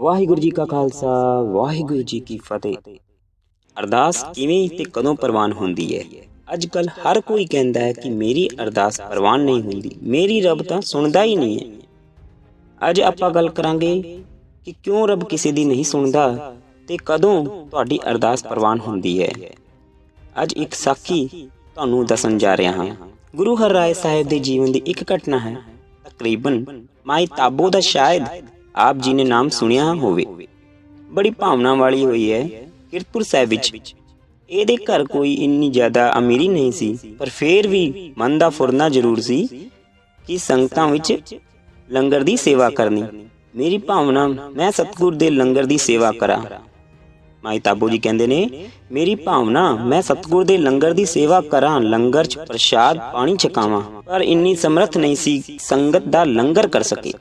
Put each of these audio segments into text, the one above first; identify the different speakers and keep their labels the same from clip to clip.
Speaker 1: ਵਾਹਿਗੁਰੂ ਜੀ ਕਾ ਖਾਲਸਾ, ਵਾਹਿਗੁਰੂ ਜੀ ਕੀ ਫਤਿਹ। ਅਰਦਾਸ ਕਿਵੇਂ ਤੇ ਕਦੋਂ ਪ੍ਰਵਾਨ ਹੁੰਦੀ ਹੈ ਅੱਜ ਕੱਲ ਹਰ ਕੋਈ ਕਹਿੰਦਾ ਹੈ ਕਿ ਮੇਰੀ ਅਰਦਾਸ ਪ੍ਰਵਾਨ ਨਹੀਂ ਹੁੰਦੀ। ਮੇਰੀ ਰੱਬ ਤਾਂ ਸੁਣਦਾ ਹੀ ਨਹੀਂ ਹੈ ਅੱਜ ਆਪਾਂ ਗੱਲ ਕਰਾਂਗੇ ਕਿ ਕਿਉਂ ਰੱਬ ਕਿਸੇ ਦੀ ਨਹੀਂ ਸੁਣਦਾ ਤੇ ਕਦੋਂ ਤੁਹਾਡੀ ਅਰਦਾਸ ਪ੍ਰਵਾਨ ਹੁੰਦੀ ਹੈ ਅੱਜ ਇੱਕ ਸਾਖੀ ਤੁਹਾਨੂੰ ਦੱਸਣ ਜਾ ਰਿਹਾ ਹਾਂ। ਗੁਰੂ ਹਰ ਰਾਏ ਸਾਹਿਬ ਦੇ ਜੀਵਨ ਦੀ ਇੱਕ ਘਟਨਾ ਹੈ। ਤਕਰੀਬਨ ਮਾਈ ਤਾਬੋ ਦਾ ਸ਼ਾਇਦ ਆਪ ਜੀ ਨੇ ਨਾਮ ਸੁਣਿਆ ਹੋਵੇ। ਬੜੀ ਭਾਵਨਾ ਵਾਲੀ ਹੋਈ ਹੈ ਕਿਰਤਪੁਰ ਸਾਹਿਬ ਵਿੱਚ। ਇਹਦੇ ਘਰ ਕੋਈ ਇੰਨੀ ਜ਼ਿਆਦਾ ਅਮੀਰੀ ਨਹੀਂ ਸੀ, ਪਰ ਫੇਰ ਵੀ ਮਨ ਦਾ ਫੁਰਨਾ ਜ਼ਰੂਰ ਸੀ ਕਿ ਸੰਗਤਾਂ ਵਿੱਚ ਲੰਗਰ ਦੀ ਸੇਵਾ ਕਰਨੀ। ਮੇਰੀ ਭਾਵਨਾ, ਮੈਂ ਸਤਿਗੁਰ ਦੇ ਲੰਗਰ ਦੀ ਸੇਵਾ ਕਰਾਂ। ਮਾਈ ਤਾਬੋ ਜੀ ਕਹਿੰਦੇ ਨੇ, ਮੇਰੀ ਭਾਵਨਾ, ਮੈਂ ਸਤਿਗੁਰ ਦੇ ਲੰਗਰ ਦੀ ਸੇਵਾ ਕਰਾਂ, ਲੰਗਰ 'ਚ ਪ੍ਰਸ਼ਾਦ ਪਾਣੀ ਛਕਾਵਾਂ। ਪਰ ਇੰਨੀ ਸਮਰੱਥ ਨਹੀਂ ਸੀ ਸੰਗਤ ਦਾ ਲੰਗਰ ਕਰ ਸਕੇ।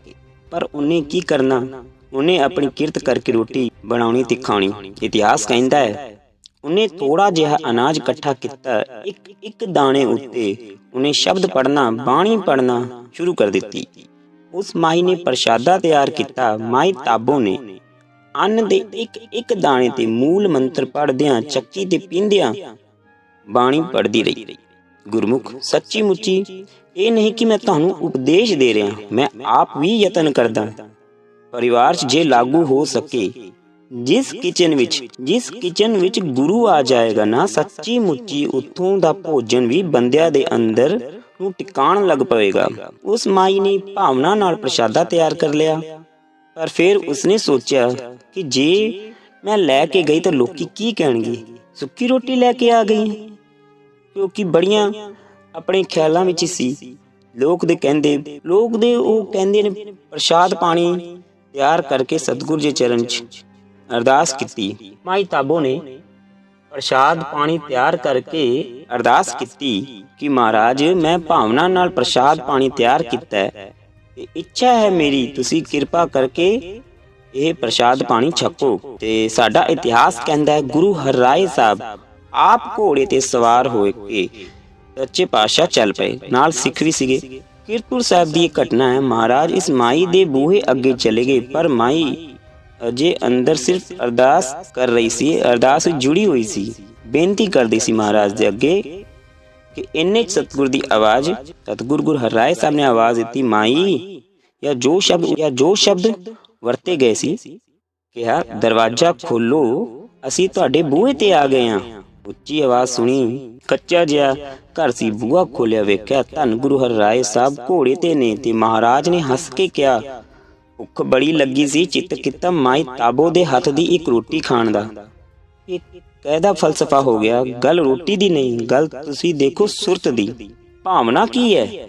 Speaker 1: ਪਰ ਉਹਨੇ ਕੀ ਕਰਨਾ? ਉਹਨੇ ਆਪਣੀ ਕਿਰਤ ਕਰਕੇ ਰੋਟੀ ਬਣਾਉਣੀ ਤੇ ਖਾਣੀ। ਇਤਿਹਾਸ ਕਹਿੰਦਾ ਹੈ, ਉਹਨੇ ਥੋੜਾ ਜਿਹਾ ਅਨਾਜ ਇਕੱਠਾ ਕੀਤਾ। ਇੱਕ ਇੱਕ ਦਾਣੇ ਉੱਤੇ ਉਹਨੇ ਸ਼ਬਦ ਪੜਨਾ ਬਾਣੀ ਪੜਨਾ ਸ਼ੁਰੂ ਕਰ ਦਿੱਤੀ। ਉਸ ਮਾਈ ਨੇ ਪ੍ਰਸ਼ਾਦਾ ਤਿਆਰ ਕੀਤਾ ਮਾਈ ਤਾਬੋ ਨੇ। ਅੰਨ ਦੇ ਇੱਕ ਇੱਕ ਦਾਣੇ ਤੇ ਮੂਲ ਮੰਤਰ ਪੜਦਿਆਂ ਚੱਕੀ ਤੇ ਪੀਂਦਿਆਂ ਬਾਣੀ ਪੜਦੀ ਰਹੀ। ਗੁਰਮੁਖ, ਸੱਚੀ ਮੁੱਚੀ, ਇਹ ਨਹੀਂ ਕਿ ਮੈਂ ਤੁਹਾਨੂੰ ਉਪਦੇਸ਼ ਦੇ ਰਿਹਾ, ਮੈਂ ਆਪ ਵੀ ਯਤਨ ਕਰਦਾ। ਪਰਿਵਾਰ 'ਚ ਜੇ ਲਾਗੂ ਹੋ ਸਕੇ, ਜਿਸ ਕਿਚਨ ਵਿੱਚ, ਜਿਸ ਕਿਚਨ ਵਿੱਚ ਗੁਰੂ ਆ ਜਾਏਗਾ ਨਾ, ਸੱਚੀ ਮੁੱਚੀ ਉੱਥੋਂ ਦਾ ਭੋਜਨ ਵੀ ਬੰਦਿਆਂ ਦੇ ਅੰਦਰ ਨੂੰ ਟਿਕਾਣ ਲੱਗ ਪਵੇਗਾ। ਉਸ ਮਾਈ ਨੇ ਭਾਵਨਾ ਨਾਲ ਪ੍ਰਸ਼ਾਦਾ ਤਿਆਰ ਕਰ ਲਿਆ। ਪਰ ਫਿਰ ਉਸਨੇ ਸੋਚਿਆ ਕਿ ਜੇ ਮੈਂ ਲੈ ਕੇ ਗਈ ਤਾਂ ਲੋਕੀ ਕੀ ਕਹਿਣਗੇ? ਸੁੱਕੀ ਰੋਟੀ ਲੈ ਕੇ ਆ ਗਈ। ਕਿਉਂਕਿ ਬੜੀਆਂ ਆਪਣੇ ਖਿਆਲਾਂ ਵਿੱਚ ਸੀ। ਲੋਕ ਦੇ ਕਹਿੰਦੇ, ਲੋਕ ਦੇ ਉਹ ਕਹਿੰਦੇ ਨੇ, ਪ੍ਰਸ਼ਾਦ ਪਾਣੀ ਤਿਆਰ ਕਰਕੇ ਸਤਿਗੁਰ ਜੀ ਚਰਨ 'ਚ ਅਰਦਾਸ ਕੀਤੀ। ਮਾਈ ਤਾਬੋ ਨੇ ਪ੍ਰਸ਼ਾਦ ਪਾਣੀ ਤਿਆਰ ਕਰਕੇ ਅਰਦਾਸ ਕੀਤੀ ਕਿ ਮਹਾਰਾਜ, ਮੈਂ ਭਾਵਨਾ ਨਾਲ ਪ੍ਰਸ਼ਾਦ ਪਾਣੀ ਤਿਆਰ ਕੀਤਾ ਹੈ ਤੇ ਇੱਛਾ ਹੈ ਮੇਰੀ, ਤੁਸੀਂ ਕਿਰਪਾ ਕਰਕੇ ਇਹ ਪ੍ਰਸ਼ਾਦ ਪਾਣੀ ਛਕੋ ਤੇ ਸਾਡਾ ਇਤਿਹਾਸ ਕਹਿੰਦਾ ਹੈ, ਗੁਰੂ ਹਰਰਾਏ ਸਾਹਿਬ ਆਪ ਘੋੜੇ ਤੇ ਸਵਾਰ ਹੋ ਕੇ ਸੱਚੇ ਪਾਤਸ਼ਾਹ ਚੱਲ ਪਏ। ਨਾਲ ਸਿੱਖ ਵੀ ਸੀਗੇ। ਕੀਰਤਪੁਰ ਸਾਹਿਬ ਦੀ ਇਹ ਘਟਨਾ ਹੈ, ਮਹਾਰਾਜ ਇਸ ਮਾਈ ਦੇ ਬੂਹੇ ਅੱਗੇ ਚਲੇ ਗਏ, ਪਰ ਮਾਈ ਅਜੇ ਅੰਦਰ ਸਿਰਫ ਅਰਦਾਸ ਕਰ ਰਹੀ ਸੀ, ਅਰਦਾਸ ਜੁੜੀ ਹੋਈ ਸੀ। ਬੇਨਤੀ ਕਰਦੀ ਸੀ ਮਹਾਰਾਜ ਦੇ ਅੱਗੇ ਕਿ ਇੰਨੇ 'ਚ ਸਤਿਗੁਰ ਦੀ ਆਵਾਜ਼, ਸਤਿਗੁਰ ਗੁਰ ਹਰਿਰਾਏ ਸਾਹਿਬ ਨੇ ਆਵਾਜ਼ ਦਿੱਤੀ, ਮਾਈ, ਜਾਂ ਜੋ ਸ਼ਬਦ, ਜਾਂ ਜੋ ਸ਼ਬਦ ਵਰਤੇ ਗਏ ਸੀ, ਕਿਹਾ, ਦਰਵਾਜ਼ਾ ਖੋਲੋ, ਅਸੀਂ ਤੁਹਾਡੇ ਬੂਹੇ ਤੇ ਆ ਗਏ ਹਾਂ। ਉੱਚੀ ਆਵਾਜ਼ ਸੁਣੀ, ਕੱਚਾ ਜਿਹਾ ਘਰ ਸੀ, ਬੂਹਾ ਖੋਲਿਆ ਵੇਖਿਆ ਧੰਨ ਗੁਰੂ ਹਰਿਰਾਏ ਸਾਹਿਬ ਘੋੜੇ ਤੇ ਨੇ ਤੇ ਮਹਾਰਾਜ ਨੇ ਹੱਸ ਕੇ ਕਿਹਾ, ਭੁੱਖ ਬੜੀ ਲੱਗੀ ਸੀ, ਚਿੱਤ ਕੀਤਾ ਮਾਈ ਤਾਬੋ ਦੇ ਹੱਥ ਦੀ ਇੱਕ ਰੋਟੀ ਖਾਣ ਦਾ। ਇਹ ਕਾਇਦਾ ਫਲਸਫਾ ਹੋ ਗਿਆ, ਗੱਲ ਰੋਟੀ ਦੀ ਨਹੀਂ, ਗੱਲ ਤੁਸੀਂ ਦੇਖੋ ਸੁਰਤ ਦੀ, ਭਾਵਨਾ ਕੀ ਹੈ?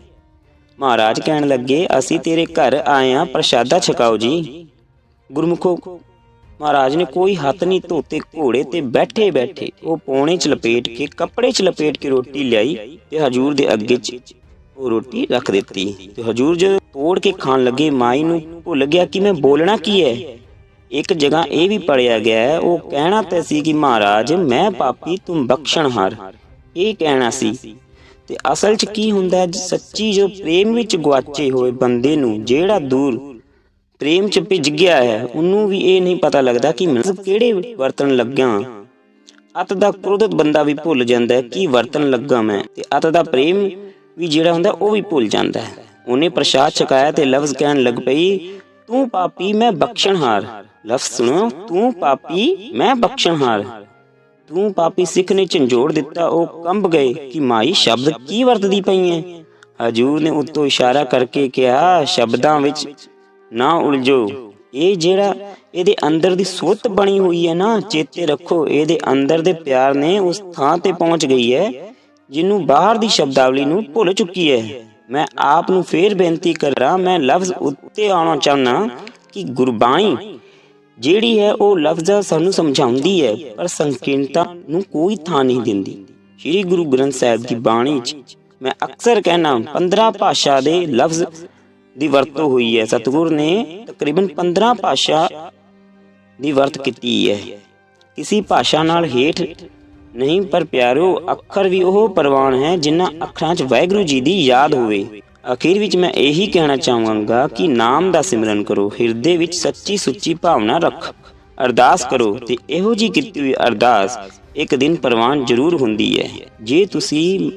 Speaker 1: ਮਹਾਰਾਜ ਕਹਿਣ ਲੱਗੇ, ਅਸੀਂ ਤੇਰੇ ਘਰ ਆਏ ਆ, ਪ੍ਰਸ਼ਾਦਾ ਛਕਾਓ ਜੀ। ਗੁਰਮੁਖੋ ਮਹਾਰਾਜ ਨੇ ਕੋਈ ਹੱਥ ਨਹੀਂ ਧੋਤੇ, ਘੋੜੇ ਤੇ ਬੈਠੇ ਬੈਠੇ ਉਹ ਪੌਣੇ ਚ ਲਪੇਟ ਕੇ, ਕੱਪੜੇ ਚ ਲਪੇਟ ਕੇ ਰੋਟੀ ਲਿਆਈ ਤੇ ਹਜੂਰ ਦੇ ਅੱਗੇ ਚ ਉਹ ਰੋਟੀ ਰੱਖ ਦਿੱਤੀ। ਤੇ ਹਜੂਰ ਜਦੋਂ ਤੋੜ ਕੇ ਖਾਣ ਲੱਗੇ, ਮਾਈ ਨੂੰ ਭੁੱਲ ਗਿਆ ਕਿ ਮੈਂ ਬੋਲਣਾ ਕੀ ਹੈ? ਇੱਕ ਜਗ੍ਹਾ ਇਹ ਵੀ ਪੜਿਆ ਗਿਆ ਹੈ, ਉਹ ਕਹਿਣਾ ਤੇ ਸੀ ਕਿ ਮਹਾਰਾਜ, ਮੈਂ ਪਾਪੀ, ਤੂੰ ਬਖਸ਼ਣਹਾਰ ਇਹ ਕਹਿਣਾ ਸੀ। ਤੇ ਅਸਲ 'ਚ ਕੀ ਹੁੰਦਾ ਹੈ? ਸੱਚੀ ਜੋ ਪ੍ਰੇਮ ਵਿੱਚ ਗਵਾਚੇ ਹੋਏ ਬੰਦੇ ਨੂੰ, ਜਿਹੜਾ ਦੂਰ ਪ੍ਰੇਮ 'ਚ ਭਿੱਜ ਗਿਆ ਹੈ, ਉਹਨੂੰ ਵੀ ਇਹ ਨਹੀਂ ਪਤਾ ਲੱਗਦਾ ਕਿ ਮੈਂ ਕਿਹੜੇ ਵਰਤਣ ਲੱਗਾ ਅਤ ਦਾ ਕ੍ਰੋਧਿਤ ਬੰਦਾ ਵੀ ਭੁੱਲ ਜਾਂਦਾ ਹੈ ਕੀ ਵਰਤਣ ਲੱਗਾ ਮੈਂ, ਤੇ ਅਤ ਦਾ ਪ੍ਰੇਮ ਵੀ ਜਿਹੜਾ ਹੁੰਦਾ ਉਹ ਵੀ ਭੁੱਲ ਜਾਂਦਾ ਹੈ। ਉਹਨੇ ਪ੍ਰਸ਼ਾਦ ਛਕਾਇਆ ਤੇ ਲਫ਼ਜ਼ ਕਹਿਣ ਲੱਗ ਪਈ, ਤੂੰ ਪਾਪੀ, ਮੈਂ ਬਖਸ਼ਣਹਾਰ। ਲਫ਼ਜ਼ ਸੁਣੋ, ਤੂੰ ਪਾਪੀ, ਮੈਂ ਬਖਸ਼ਣਹਾਰ। ਤੂੰ ਪਾਪੀ ਸਿੱਖ ਨੇ ਝੰਜੋੜ ਦਿੱਤਾ, ਉਹ ਕੰਬ ਗਏ ਕਿ ਮਾਈ ਸ਼ਬਦ ਕੀ ਵਰਤਦੀ ਪਈ ਹੈ ਹਜੂਰ ਨੇ ਉੱਤੋਂ ਇਸ਼ਾਰਾ ਕਰਕੇ ਕਿਹਾ, ਸ਼ਬਦਾਂ ਵਿੱਚ ਨਾ ਉਲਝੋ। ਇਹ ਜਿਹੜਾ ਇਹਦੇ ਅੰਦਰ ਦੀ ਸੁਰਤ ਬਣੀ ਹੋਈ ਹੈ ਨਾ, ਚੇਤੇ ਰੱਖੋ, ਇਹਦੇ ਅੰਦਰ ਦੇ ਪਿਆਰ ਨੇ ਉਸ ਥਾਂ ਤੇ ਪਹੁੰਚ ਗਈ ਹੈ, ਜਿਹਨੂੰ ਬਾਹਰ ਦੀ ਸ਼ਬਦਾਵਲੀ ਨੂੰ ਭੁੱਲ ਚੁੱਕੀ ਹੈ। ਮੈਂ ਆਪ ਨੂੰ ਫੇਰ ਬੇਨਤੀ ਕਰਾਂ, ਮੈਂ ਲਫ਼ਜ਼ ਉੱਤੇ ਆਉਣਾ ਚਾਹਨਾ ਕਿ ਗੁਰਬਾਣੀ ਜਿਹੜੀ ਹੈ, ਉਹ ਲਫ਼ਜ਼ ਸਾਨੂੰ ਸਮਝਾਉਂਦੀ ਹੈ, ਪਰ ਸੰਕੀਰਣਤਾ ਨੂੰ ਕੋਈ ਥਾਂ ਨਹੀਂ ਦਿੰਦੀ। ਸ੍ਰੀ ਗੁਰੂ ਗ੍ਰੰਥ ਸਾਹਿਬ ਦੀ ਬਾਣੀ 'ਚ ਮੈਂ ਅਕਸਰ ਕਹਿਣਾ 15 ਭਾਸ਼ਾ ਦੇ ਲਫ਼ਜ਼ ਦੀ ਵਰਤੋਂ ਹੋਈ ਹੈ। ਸਤਿਗੁਰ ਨੇ ਤਕਰੀਬਨ 15 ਭਾਸ਼ਾ ਦੀ ਵਰਤ ਕੀਤੀ ਹੈ। ਕਿਸੇ ਭਾਸ਼ਾ ਨਾਲ ਹੇਠ ਨਹੀਂ, ਪਰ ਪਿਆਰਿਓ ਅੱਖਰ ਵੀ ਉਹ ਪ੍ਰਵਾਨ ਹੈ ਜਿਨ੍ਹਾਂ ਅੱਖਰਾਂ 'ਚ ਵਾਹਿਗੁਰੂ ਜੀ ਦੀ ਯਾਦ ਹੋਵੇ। ਅਖੀਰ ਵਿੱਚ ਮੈਂ ਇਹੀ ਕਹਿਣਾ ਚਾਹਾਂਗਾ ਕਿ ਨਾਮ ਦਾ ਸਿਮਰਨ ਕਰੋ, ਹਿਰਦੇ ਵਿੱਚ ਸੱਚੀ ਸੁੱਚੀ ਭਾਵਨਾ ਰੱਖ। ਅਰਦਾਸ ਕਰੋ ਤੇ ਇਹੋ ਜੀ ਕੀਤੀ ਹੋਈ ਅਰਦਾਸ ਇੱਕ ਦਿਨ ਪ੍ਰਵਾਨ ਜ਼ਰੂਰ ਹੁੰਦੀ ਹੈ। ਜੇ ਤੁਸੀਂ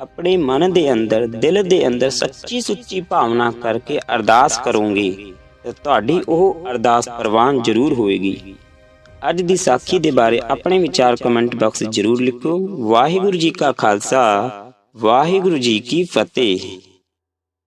Speaker 1: ਆਪਣੇ ਮਨ ਦੇ ਅੰਦਰ, ਦਿਲ ਦੇ ਅੰਦਰ ਸੱਚੀ ਸੁੱਚੀ ਭਾਵਨਾ ਕਰਕੇ ਅਰਦਾਸ ਕਰੋਗੇ ਤਾਂ ਤੁਹਾਡੀ ਉਹ ਅਰਦਾਸ ਪ੍ਰਵਾਨ ਜ਼ਰੂਰ ਹੋਏਗੀ ਅੱਜ ਦੀ ਸਾਖੀ ਦੇ ਬਾਰੇ ਆਪਣੇ ਵਿਚਾਰ ਕਮੈਂਟ ਬਾਕਸ ਜ਼ਰੂਰ ਲਿਖੋ। ਵਾਹਿਗੁਰੂ ਜੀ ਕਾ ਖਾਲਸਾ, ਵਾਹਿਗੁਰੂ ਜੀ ਕੀ ਫਤਿਹ।